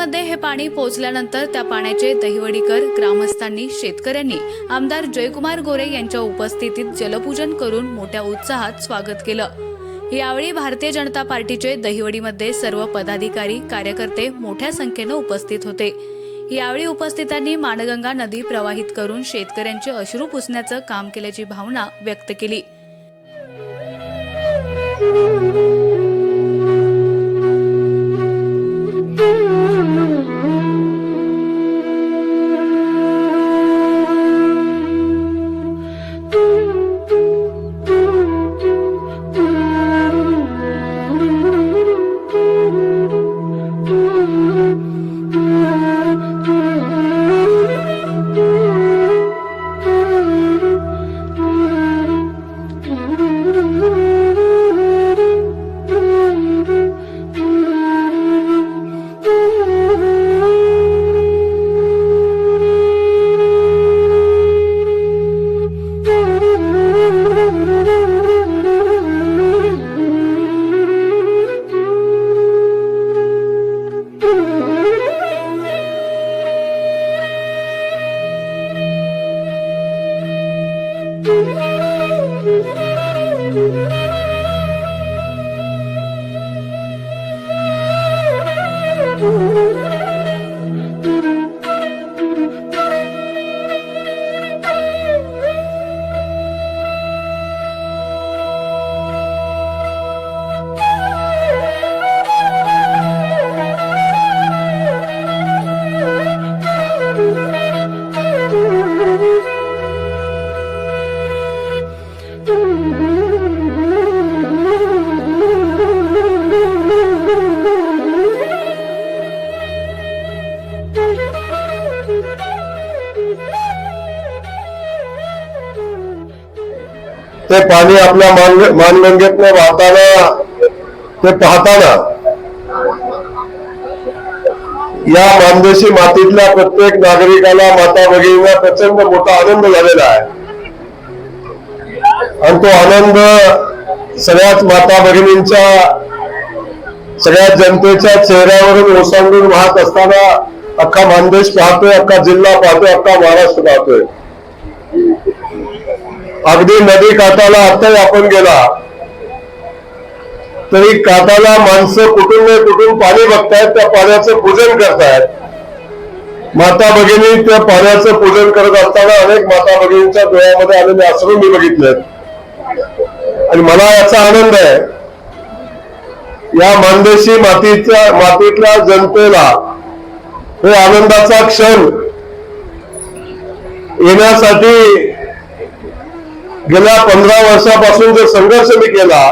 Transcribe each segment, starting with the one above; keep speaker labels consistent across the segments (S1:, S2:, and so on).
S1: मध्ये हे पाणी पोहोचल्यानंतर त्या पाण्याचे दहिवडीकर ग्रामस्थांनी शेतकऱ्यांनी आमदार जयकुमार गोरे यांच्या उपस्थितीत जलपूजन करून मोठ्या उत्साहात स्वागत केलं. यावेळी भारतीय जनता पार्टीचे दहिवडीमध्ये सर्व पदाधिकारी कार्यकर्ते मोठ्या संख्येनं उपस्थित होते. यावेळी उपस्थितांनी माणगंगा नदी प्रवाहित करून शेतकऱ्यांचे अश्रू पुसण्याचं काम केल्याची भावना व्यक्त केली.
S2: ते पाणी आपल्या मान मानगंगेतनं वाहताना ते पाहताना या मानदेशी मातीतल्या प्रत्येक नागरिकाला माता भगिनीला प्रचंड मोठा आनंद झालेला आहे. आणि तो आनंद सगळ्याच माता भगिनींच्या सगळ्या जनतेच्या चेहऱ्यावरून ओसांडून वाहत असताना अख्खा मानदेश पाहतोय अख्खा जिल्हा पाहतोय अख्खा महाराष्ट्र पाहतोय. अगदी नदी काठाला आताही आपण गेला. तरी काठाला माणसं कुठून कुठून पाणी बघतायत त्या पाण्याचं पूजन करतायत. माता भगिनी त्या पाण्याचं पूजन करत असताना अनेक माता भगिनींच्या डोळ्यामध्ये आलेले अश्रू मी बघितलेत. आणि मला याचा आनंद आहे. या मानदेशी मातीच्या मातीतल्या जनतेला हे आनंदाचा क्षण येण्यासाठी गेल्या पंधरा वर्षापासून जो संघर्ष मी केला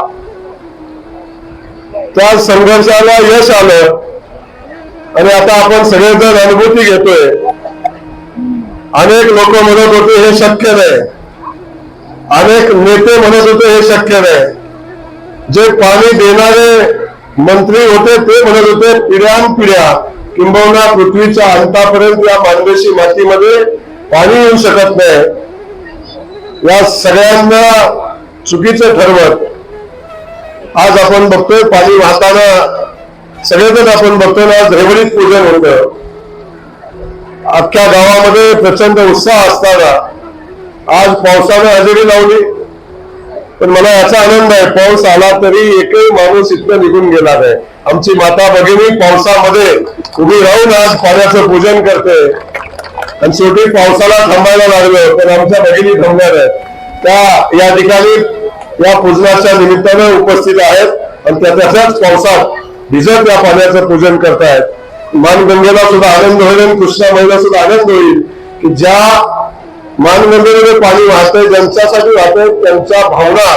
S2: त्या संघर्षाला यश आलं. आणि आता आपण सगळेजण अनुभूती घेतोय. अनेक लोक म्हणत होते हे शक्य नाही. अनेक नेते म्हणत होते हे शक्य नाही. जे पाणी देणारे मंत्री होते ते म्हणत होते पिढ्यान पिढ्या किंबहुना पृथ्वीच्या अंतापर्यंत या मानवेशी मातीमध्ये पाणी येऊ शकत नाही. या सगळ्यांना चुकीचं ठरवत. आज आपण बघतोय पाणी वाहताना सगळेजण आपण बघतोय ना रेवडीत पूजन होत. अख्ख्या गावामध्ये प्रचंड उत्साह असताना आज पावसानं हजेरी लावली. पण मला याचा आनंद आहे पाऊस आला तरी एकही माणूस इथं निघून गेला नाही. आमची माता भगिनी पावसामध्ये उभी राहून आज पाण्याचं पूजन करते. आणि शेवटी पावसाला थांबायला लागलं पण आमच्या भगिनी थांबणार आहेत. त्या या ठिकाणी या पूजनाच्या निमित्तानं उपस्थित आहेत आणि त्या तशाच पावसात भिजत या पाण्याचं पूजन करतायत. मानगंगेला सुद्धा आनंद होईल आणि कृष्णा महिला सुद्धा आनंद होईल की ज्या मानगंगेमध्ये पाणी वाहतंय ज्यांच्यासाठी वाहतंय त्यांच्या भावना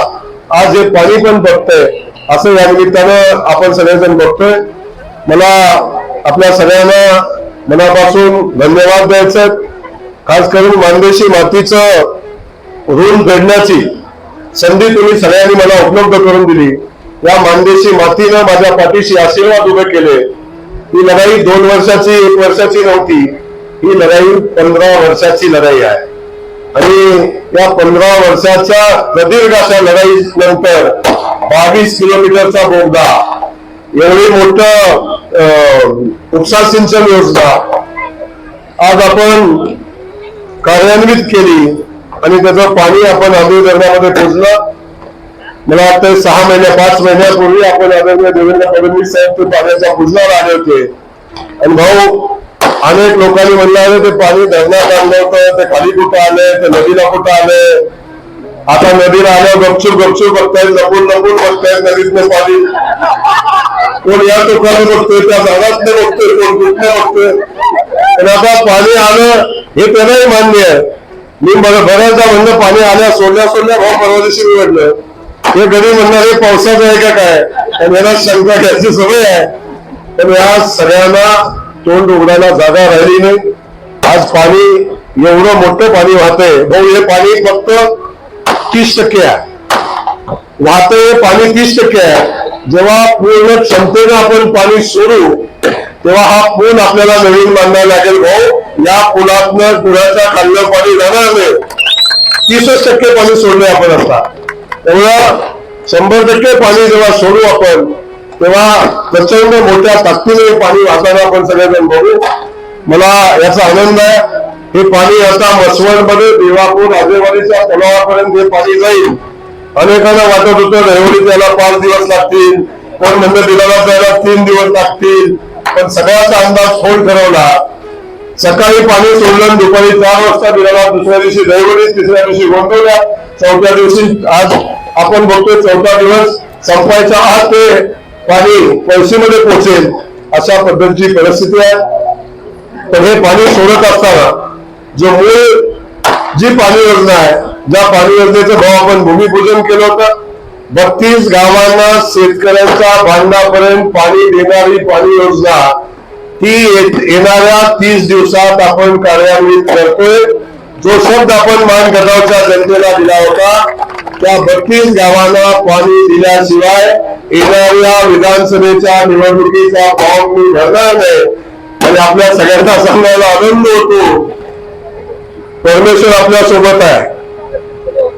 S2: आज हे पाणी पण बघतंय. असं या निमित्तानं आपण सगळेजण बघतोय. मला आपल्या सगळ्यांना मनापासून धन्यवाद द्यायचे. खास करून मानदेशी मातीचं ऋण फेडण्याची संधी तुम्ही सगळ्यांनी मला उपलब्ध करून दिली. या मानदेशी मातीनं माझ्या पाठीशी आशीर्वाद उभे केले. ही लढाई दोन वर्षाची एक वर्षाची नव्हती. ही लढाई पंधरा वर्षाची लढाई आहे. आणि या पंधरा वर्षाच्या प्रदीर्घ अशा लढाई नंतर बावीस किलोमीटरचा बोगदा एवढी मोठ उपसा सिंचन योजना आज आपण कार्यान्वित केली आणि त्याचं पाणी आपण आंधळी धरणामध्ये पोचलं मला वाटतं सहा महिन्या पाच महिन्यापूर्वी आपण आदरणीय देवेंद्र फडणवीस साहेब ते पाण्याच्या पुजनाला आले होते. आणि भाऊ अनेक लोकांनी म्हणलं आहे ते पाणी धरणात आणलं होतं ते खाली कुठं आलंय ते नदीला कुठं आलंय? आता नदीला आल्यावर गपचूप गपचूप बघतायत लपून लपून बघतायत नदीतलं पाणी. कोण या टोकाने बघतोय त्या नाही बघतोय कोण कुठल्या बघतोय? पण आता पाणी आलं हे त्यालाही मान्य आहे. मी बऱ्याचदा म्हणलं पाणी आल्या सोडल्या सोडल्या भाऊ परवा दिवशी निवडलं हे घरी म्हणणार हे पावसाचं आहे का काय? आणि याला शंका घ्यायची सवय आहे. पण या सगळ्यांना तोंड उघडायला जागा राहिली नाही. आज पाणी एवढं मोठं पाणी वाहतंय. भाऊ हे पाणी फक्त तीस टक्के आहे. वाहतंय पाणी तीस टक्के आहे. जेव्हा पूर्ण क्षमतेनं आपण पाणी सोडू तेव्हा हा पूल आपल्याला नवीन बांधायला लागेल भाऊ. या पुलातनं पुराच्या खाल्लं पाणी जाणार नाही. तीसच टक्के पाणी सोडले आपण आता. तेव्हा शंभर टक्के पाणी जेव्हा सोडू आपण तेव्हा प्रचंड मोठ्या ताकदीने पाणी वाहताना आपण सगळेजण बघू. मला याचा आनंद आहे. हे पाणी आता मसवडमध्ये देवापूर राजेवाडीच्या तलावापर्यंत हे पाणी जाईल. अनेकांना वाटत होतं रहिवडी त्याला पाच दिवस लागतील कोण म्हणलं दिलाला जायला तीन दिवस लागतील पण सगळ्याचा अंदाज फोन ठरवला. सकाळी पाणी सोडलं दुपारी चार वाजता दिलाला दुसऱ्या दिवशी रविवारी तिसऱ्या दिवशी गोंधवल्या चौथ्या दिवशी आज आपण बघतोय चौथा दिवस संपायच्या आत ते पाणी पैसेमध्ये पोहोचेल अशा पद्धतीची परिस्थिती आहे. तर हे पाणी सोडत असताना जो मूळ जी पाणी योजना आहे ज्या पाणी योजनेचं भाव आपण भूमिपूजन केलं होतं बत्तीस गावांना शेतकऱ्यांच्या भांडापर्यंत पाणी देणारी पाणी योजना ती येणाऱ्या तीस दिवसात आपण कार्यान्वित करतोय. जो शब्द आपण मान गटावच्या जनतेला दिला होता त्या बत्तीस गावांना पाणी दिल्याशिवाय येणाऱ्या विधानसभेच्या निवडणुकीचा फॉर्म मी भरणार नाही. आणि आपल्या सगळ्यांना सांगायला आनंद होतो. परमेश्वर आपल्यासोबत आहे.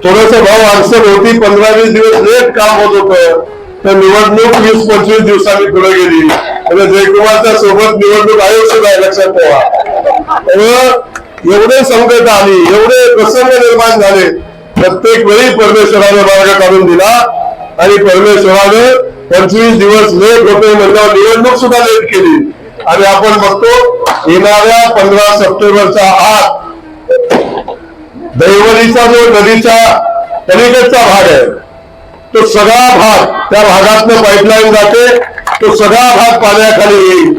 S2: थोडस भाव अडचण होती पंधरा वीस दिवस लेट काम होत होतं. तर निवडणूक वीस पंचवीस दिवसांनी पुढे गेली. आणि जयकुमारच्या सोबत निवडणूक आयोग सुद्धा आहे लक्षात ठेवा. त्यामुळं एवढे संकट आली एवढे प्रसंग निर्माण झाले. प्रत्येक वेळी परमेश्वराने मार्ग काढून दिला. आणि परमेश्वराने पंचवीस दिवस लेट होते म्हणल्यावर निवडणूक सुद्धा लेट केली. आणि आपण बघतो येणाऱ्या पंधरा सप्टेंबरच्या आत दैवलीचा जो नदीचा पलीकडचा भाग आहे तो सगळा भाग त्या भागातनं पाईपलाईन जाते तो सगळा भाग पाण्याखाली येईल.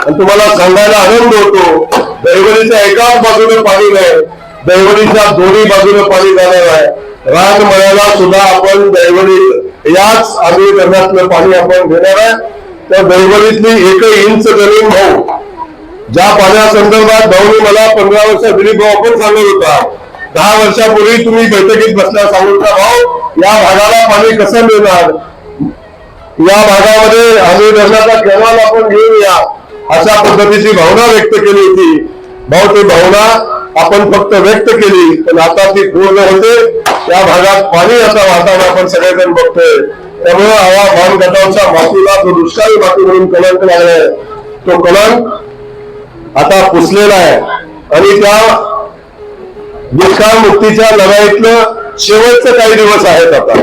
S2: आणि तुम्हाला सांगायला आनंद होतो दैवलीच्या एकाच बाजूने पाणी नाही दैवलीच्या दोन्ही बाजूने पाणी जाणार आहे. रानमळ्याला सुद्धा आपण दैवली याच आम्ही धरणातलं पाणी आपण घेणार आहे. त्या दैवलीतली एक इंच जमीन भाऊ ज्या पाण्यासंदर्भात भाऊनी मला पंधरा वर्ष दिलीप भाऊ पण सांगत होता. दहा वर्षापूर्वी तुम्ही बैठकीत बसल्या सांगून भाऊ या भागाला पाणी कसं मिळणार? या भागामध्ये आम्ही धरणाचा कॅनल आपण घेऊया अशा पद्धतीची भावना व्यक्त केली होती. भाऊ ती भावना आपण फक्त व्यक्त केली पण आता ती पूर्ण होते. या भागात पाणी असा वातावरण आपण सगळेजण बघतोय. त्यामुळे हवा भान गटावच्या मातीला जो दुष्काळी माती म्हणून कलंक लागलाय तो कलंक आता पुसलेला आहे. आणि त्या दुष्काळ मुक्तीच्या लढाईतलं शेवटचे काही दिवस आहेत आता.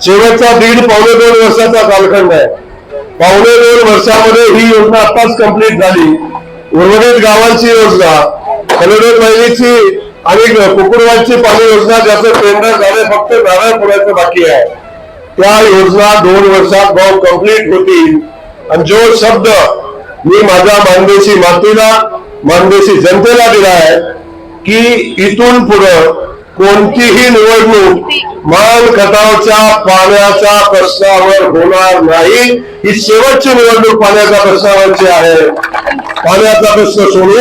S2: शेवटचा दीड पावणे दोन वर्षाचा कालखंड आहे. पावणे दोन वर्षामध्ये ही योजना आताच कंप्लीट झाली. उर्वरित गावांची योजना कलेडोर आणि कुकुरवांची पाणी योजना ज्याचं टेंडर झाले फक्त नारायणपुराचं बाकी आहे. त्या योजना दोन वर्षात भाऊ कंप्लीट होतील. आणि जो शब्द मी माझ्या मानदेशी मातीला मानदेशी जनतेला दिला आहे की इथून पुढं कोणतीही निवडणूक मान खटावच्या पाण्याच्या प्रश्नावर होणार नाही. ही शेवटची निवडणूक पाण्याच्या प्रश्नावरची आहे. पाण्याचा प्रश्न सोडू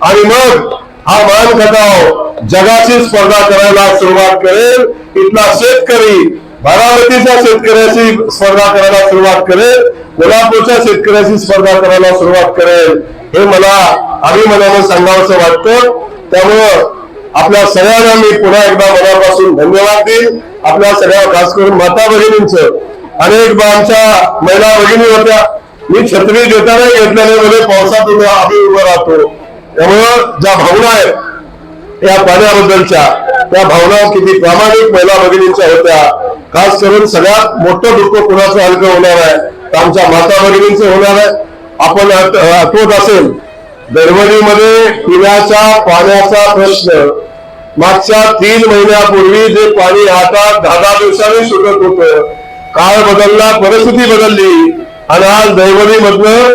S2: आणि मग हा मान खटाव जगाची स्पर्धा करायला सुरुवात करेल. इथला शेतकरी बारामतीच्या शेतकऱ्याशी स्पर्धा करायला सुरुवात करेल. कोल्हापूरच्या शेतकऱ्याशी स्पर्धा करायला सुरुवात करेल हे मला अभिमानानं सांगावंसं वाटतं. त्यामुळं आपल्या सगळ्यांना मी पुन्हा एकदा मनापासून धन्यवाद देईन. आपल्या सगळ्या खास करून माता भगिनींच. अनेक आमच्या महिला भगिनी होत्या. मी छत्री देताना घेतल्याने मध्ये म्हणजे पावसातून आम्ही उभं राहतो. त्यामुळं ज्या भावना आहेत या पाण्याबद्दलच्या त्या भावना किती प्रामाणिक महिला भगिनींच्या होत्या. खास करून सगळ्यात मोठं दुःख कुणाचं हलकं होणार आहे तर आमच्या माता भगिनींचं होणार आहे. आपण आठवत असेल दरवलीमध्ये पिण्याच्या पाण्याचा प्रश्न. मागच्या तीन महिन्यापूर्वी जे पाणी आता दहा दहा दिवसांनी सुटत होतं काळ बदलला परिस्थिती बदलली. आणि आज दैवलीमधनं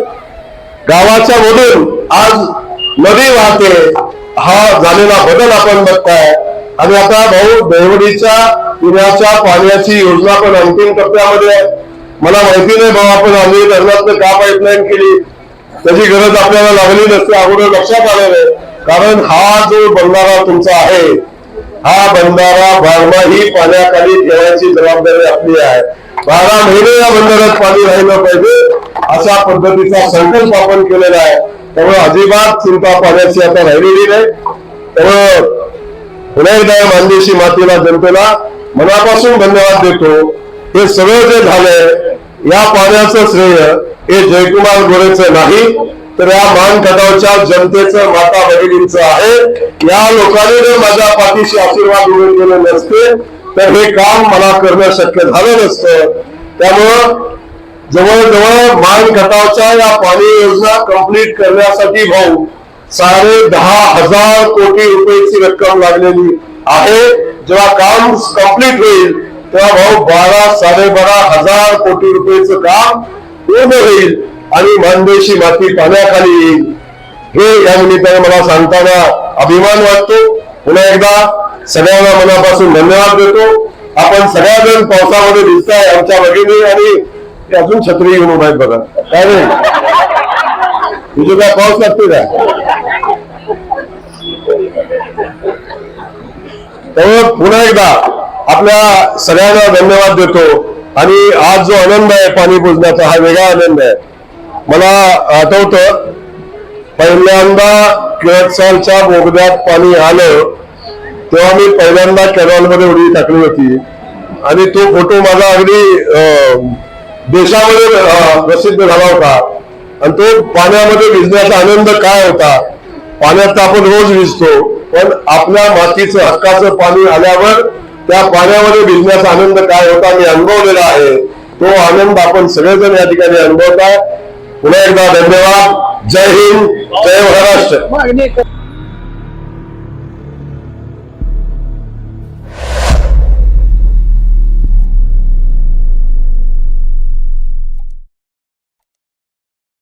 S2: गावाच्या मधून आज नदी वाहते. हा झालेला बदल आपण बघताय. आणि आता भाऊ दैवडीच्या पिण्याच्या पाण्याची योजना पण अंतिम टप्प्यामध्ये आहे. मला माहिती नाही भाऊ आपण आम्ही धरणातनं का पाईपलाईन केली? त्याची गरज आपल्याला लागली नसते अगोदर लक्षात आलं नाही. कारण हा जो बंधारा तुमचा आहे हा बंधारा बारमाही पाण्याखाली ठेवायची जबाबदारी आपली आहे. बारा महिने या बंधाऱ्यात पाणी राहिलं पाहिजे अशा पद्धतीचा संकल्प आपण केलेला आहे. त्यामुळे अजिबात चिंता पाण्याची आता राहिलेली नाही. त्यामुळे पुन्हा एकदा मानदेशी मातीला जनतेला मनापासून धन्यवाद देतो. हे सगळं जे झालंय या पाण्याचं श्रेय हे जयकुमार गोरेचं नाही तर या मानखटावच्या जनतेचं माता भगिनींचं आहे. या लोकांनी जर माझ्या पाठीशी आशीर्वाद उभे केले नसते तर हे काम मला करणं शक्य झालं नसतं. त्यामुळं जवळजवळ मानखटावच्या या पाणी योजना कंप्लीट करण्यासाठी भाऊ साडे दहा हजार कोटी रुपयाची रक्कम लागलेली आहे. जेव्हा काम कंप्लीट होईल तेव्हा भाऊ बारा साडेबारा हजार कोटी रुपयेच काम पूर्ण होईल आणि मानदेशी माती पाण्याखाली येईल. हे या निमित्ताने मला सांगताना अभिमान वाटतो. पुन्हा एकदा सगळ्यांना मनापासून धन्यवाद देतो. आपण सगळ्याजण पावसामध्ये दिसताय आमच्या भगिनी आणि अजून छत्री घेऊन उभा आहेत बघा. काय नाही. तुझे काय पाऊस लागते का? त्यामुळे पुन्हा एकदा आपल्या सगळ्यांना धन्यवाद देतो. आणि आज जो आनंद आहे पाणी पुजण्याचा हा वेगळा आनंद आहे. मला आठवतं पहिल्यांदा केळसालच्या बोगद्यात पाणी आलं तेव्हा मी पहिल्यांदा कॅनॉलमध्ये उडी टाकली होती. आणि तो फोटो माझा अगदी देशामध्ये प्रसिद्ध झाला होता. आणि तो पाण्यामध्ये भिजण्याचा आनंद काय होता? पाण्यात तर आपण रोज भिजतो पण आपल्या मातीचं हक्काचं पाणी आल्यावर त्या पाण्यामध्ये भिजण्याचा आनंद काय होता मी अनुभवलेला आहे. तो आनंद आपण सगळेजण या ठिकाणी अनुभवताय. पुन्हा एकदा धन्यवाद. जय हिंद. जय महाराष्ट्र.